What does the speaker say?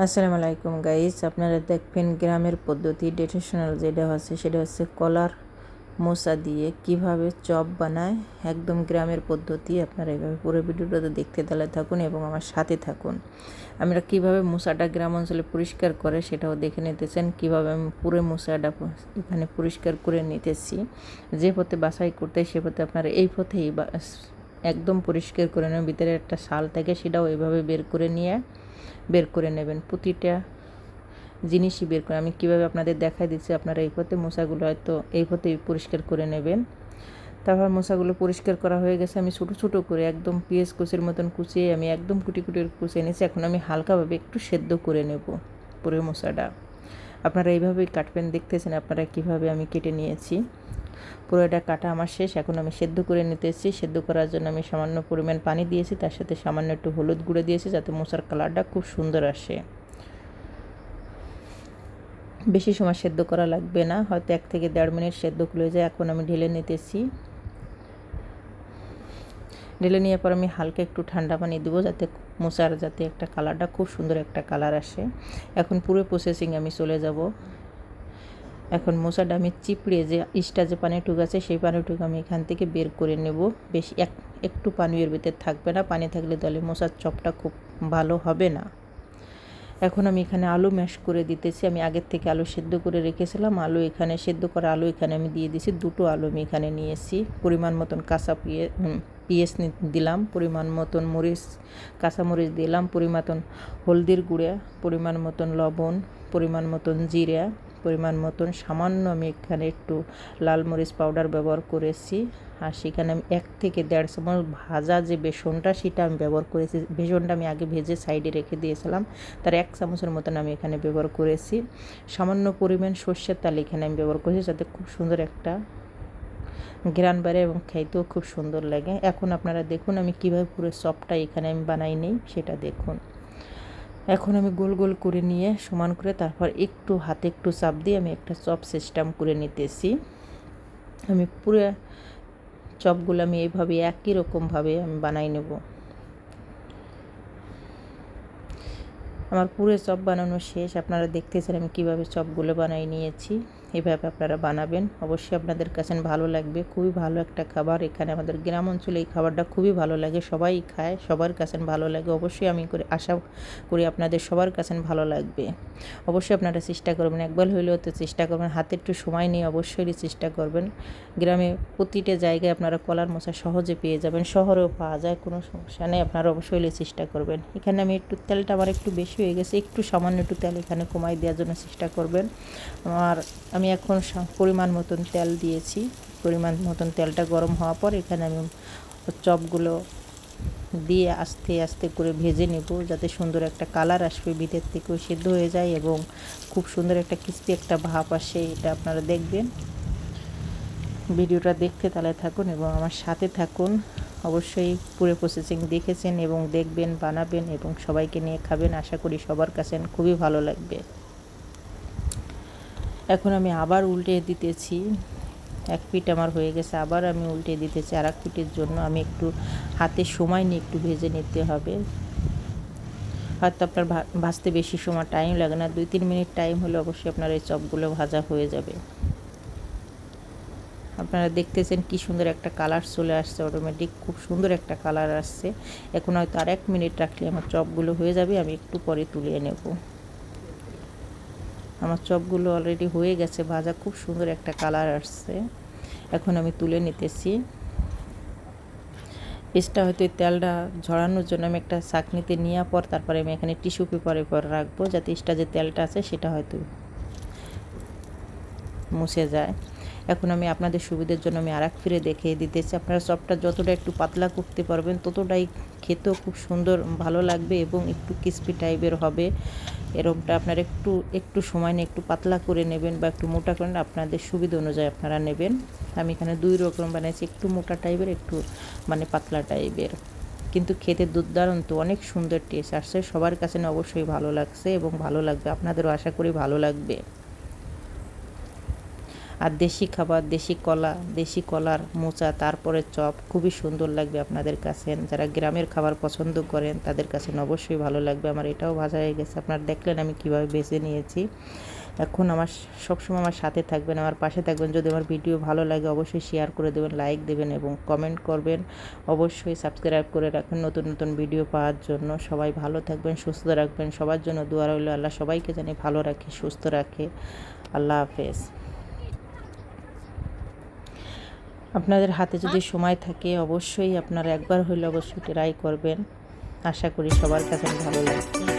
আসসালামু আলাইকুম গাইস আপনারা দেখবেন গ্রামের পদ্ধতি ট্রেডিশনাল যেটা হচ্ছে, সেটা হচ্ছে কলার মোসা দিয়ে কীভাবে চপ বানায়। একদম গ্রামের পদ্ধতি, আপনারা এইভাবে পুরো ভিডিওটা দেখতে তাহলে থাকুন এবং আমার সাথে থাকুন। আমরা কীভাবে মশাটা গ্রাম অঞ্চলে পরিষ্কার করে, সেটাও দেখে নিতেছেন। কীভাবে আমি পুরো মশাটা এখানে পরিষ্কার করে নিতেছি। যে পথে বাছাই করতে সে পথে আপনারা এই পথেই একদম পরিষ্কার করে নেন ভিতরে একটা শাল থাকে, সেটাও এইভাবে বের করে নিয়ে বের করে নেবেন। প্রতিটা জিনিসই বের করে। আমি কীভাবে আপনাদের দেখাই দিচ্ছি, আপনারা এই পথে মশাগুলো হয়তো এই পথেই পরিষ্কার করে নেবেন। তারপর মশাগুলো পরিষ্কার করা হয়ে গেছে। আমি ছোটো ছোটো করে একদম পিঁয়াজ কুচের মতন কুচিয়ে আমি একদম কুটি কুটি কুচে এনেছি। এখন আমি হালকাভাবে একটু সেদ্ধ করে নেব পুরো মশাটা। আপনারা এইভাবেই কাটবেন, দেখতেছেন আপনারা কীভাবে আমি কেটে নিয়েছি। পুরো এটা কাটা আমার শেষ। এখন আমি সেদ্ধ করে নিতে এসেছি। সেদ্ধ করার জন্য আমি সামান্য পরিমাণ পানি দিয়েছি। তার সাথে সামান্য একটু হলুদ গুঁড়ো দিয়েছি যাতে মশার কালারটা খুব সুন্দর আসে। বেশি সময় সেদ্ধ করা লাগবে না। হয়তো এক থেকে দেড় মিনিট সেদ্ধ খুলে যায়। এখন আমি ঢেলে নিতেছি ঢেলে নেওয়ার পর আমি হালকা একটু ঠান্ডা পানি দেবো যাতে মশার যাতে একটা কালারটা খুব সুন্দর একটা কালার আসে। এখন পুরো প্রসেসিং আমি চলে যাব। এখন মশাটা আমি চিপড়ে যে ইস্টা যে পানিটুক আছে, সেই পানিটুক আমি এখান থেকে বের করে নেব। বেশি এক, একটু পানি এর ভিতরে থাকবে না, পানি থাকলে তাহলে মশার চপটা খুব ভালো হবে না। এখন আমি এখানে আলু ম্যাশ করে দিতেছি। আমি আগের থেকে আলু সেদ্ধ করে রেখেছিলাম। আলু এখানে সেদ্ধ করা আলু এখানে আমি দিয়ে দিয়েছি দুটো আলু আমি এখানে নিয়েছি। পরিমাণ মতন কাঁচা পিয়ে পিঁয়াজ দিলাম। পরিমাণ মতন মরিচ কাঁচামরিচ দিলাম। পরিমাণ হলদির গুঁড়া, পরিমাণ মতন লবণ, পরিমাণ মতন জিরা পরিমাণ মতন, সামান্য আমি এখানে একটু লাল মরিচ পাউডার ব্যবহার করেছি। আর সেখানে আমি এক থেকে দেড় চামচ ভাজা যে বেসনটা, সেটা আমি ব্যবহার করেছি। বেসনটা আমি আগে ভেজে সাইডে রেখে দিয়েছিলাম। তার এক চামচের মতন আমি এখানে ব্যবহার করেছি। সামান্য পরিমাণ সর্ষের তাল এখানে আমি ব্যবহার করেছি, যাতে খুব সুন্দর একটা গ্রান বাড়ে এবং খাইতেও খুব সুন্দর লাগে। এখন আপনারা দেখুন আমি কীভাবে পুরো চপটা এখানে আমি বানাই নেই, সেটা দেখুন। এখন আমি গোল গোল করে নিয়ে সমান করে তারপর একটু হাতে একটু চাপ দিয়ে আমি একটা চপ সিস্টেম করে নিতেছি। আমি পুরো চপগুলো আমি এইভাবে একই রকমভাবে আমি বানাই নেব। আমার পুরো চপ বানানো শেষ। আপনারা দেখতেছেন আমি কীভাবে চপগুলো বানাই নিয়েছি। এভাবে আপনারা বানাবেন। অবশ্যই আপনাদের কাছে ভালো লাগবে। খুবই ভালো একটা খাবার। এখানে আমাদের গ্রাম অঞ্চলে এই খাবারটা খুবই ভালো লাগে। সবাই খায়, সবার কাছে ভালো লাগে। অবশ্যই আমি করে আশা করি আপনাদের সবার কাছে ভালো লাগবে। অবশ্যই আপনারা চেষ্টা করবেন। একবার হইলেও তো চেষ্টা করবেন। হাতে একটু সময় নিয়ে অবশ্যই চেষ্টা করবেন। গ্রামে প্রতিটা জায়গায় আপনারা কলার মশা সহজে পেয়ে যাবেন। শহরেও পাওয়া যায়। কোনো সমস্যা নেই। আপনারা অবশ্যই চেষ্টা করবেন। এখানে আমি একটু তেলটা আমার একটু বেশি হয়ে গেছে। একটু সামান্য একটু তেল এখানে কমাই দেওয়ার জন্য চেষ্টা করবেন। আর আমি এখন পরিমাণ মতন তেল দিয়েছি। পরিমাণ মতন তেলটা গরম হওয়ার পর এখানে আমি চপগুলো দিয়ে আস্তে আস্তে করে ভেজে নেব, যাতে সুন্দর একটা কালার আসবে ভিতর থেকেও সেদ্ধ হয়ে যায় এবং খুব সুন্দর একটা ক্রিস্পি একটা ভাব আসে, এটা আপনারা দেখবেন। ভিডিওটা দেখতে তাহলে থাকুন এবং আমার সাথে থাকুন। অবশ্যই পুরো প্রসেসিং দেখেছেন এবং দেখবেন, বানাবেন এবং সবাইকে নিয়ে খাবেন। আশা করি সবার কাছে খুবই ভালো লাগবে। এখন আমি আবার উল্টে দিতেছি। এক পিঠ আমার হয়ে গেছে, আবার আমি উল্টে দিতেছি। আর এক পিঠের জন্য আমি একটু হাতে সময় নিয়ে একটু ভেজে নিতে হবে। হয়তো আপনার ভাজতে বেশি সময় টাইম লাগে না। দুই, তিন মিনিট টাইম হলে অবশ্যই আপনার এই চপগুলো ভাজা হয়ে যাবে। আপনারা দেখতেছেন কি সুন্দর একটা কালার চলে আসছে অটোমেটিক খুব সুন্দর একটা কালার আসছে। এখন হয়তো আর এক মিনিট রাখলে আমার চপগুলো হয়ে যাবে। আমি একটু পরে তুলে নেব। আমার চপগুলো অলরেডি হয়ে গেছে, ভাজা খুব সুন্দর একটা কালার আসছে। এখন আমি তুলে নিতেছি। পেস্টটা হয়তো তেলটা ঝরানোর জন্য আমি একটা চাকনিতে নেওয়ার পর তারপরে আমি এখানে টিস্যু পেপারের পর রাখব, যাতে এক্সট্রা যে তেলটা আছে সেটা হয়তো মুছে যায়। এখন আমি আপনাদের সুবিধার জন্য আমি আর ফিরে দেখিয়ে দিতেছি। আপনারা চপটা যতটা একটু পাতলা করতে পারবেন, ততটাই খেতেও খুব সুন্দর, ভালো লাগবে এবং একটু ক্রিস্পি টাইপের হবে। এরমটা আপনারা একটু একটু সময় নিয়ে একটু পাতলা করে নেবেন বা একটু মোটা করেন আপনাদের সুবিধা অনুযায়ী আপনারা নেবেন। আমি এখানে দুই রকম বানিয়েছি, একটু মোটা টাইপের, একটু মানে পাতলা টাইপের। কিন্তু খেতে দুর্দান্ত অনেক সুন্দর টেস্ট আসছে। সবার কাছে অবশ্যই ভালো লাগছে এবং ভালো লাগবে। আপনাদেরও আশা করি ভালো লাগবে। আর দেশি খাবার, দেশি কলা, দেশি কলার মোচা, তারপরে চপ খুবই সুন্দর লাগবে আপনাদের কাছে। যারা গ্রামের খাবার পছন্দ করেন, তাদের কাছে অবশ্যই ভালো লাগবে। আমার এটাও ভাজা হয়ে গেছে। আপনারা দেখলেন আমি কীভাবে বেছে নিয়েছি। এখন আমার সবসময় আমার সাথে থাকবেন, আমার পাশে থাকবেন। যদি আমার ভিডিও ভালো লাগে, অবশ্যই শেয়ার করে দেবেন লাইক দেবেন এবং কমেন্ট করবেন। অবশ্যই সাবস্ক্রাইব করে রাখবেন নতুন নতুন ভিডিও পাওয়ার জন্য। সবাই ভালো থাকবেন, সুস্থ রাখবেন। সবার জন্য দোয়া রইল। আল্লাহ সবাইকে জানি ভালো রাখে, সুস্থ রাখে। আল্লাহ হাফেজ। আপনাদের হাতে যদি সময় থাকে অবশ্যই আপনারা একবার হইলে অবশ্যই ট্রাই করবেন। আশা করি সবার কাছে ভালো লাগবে।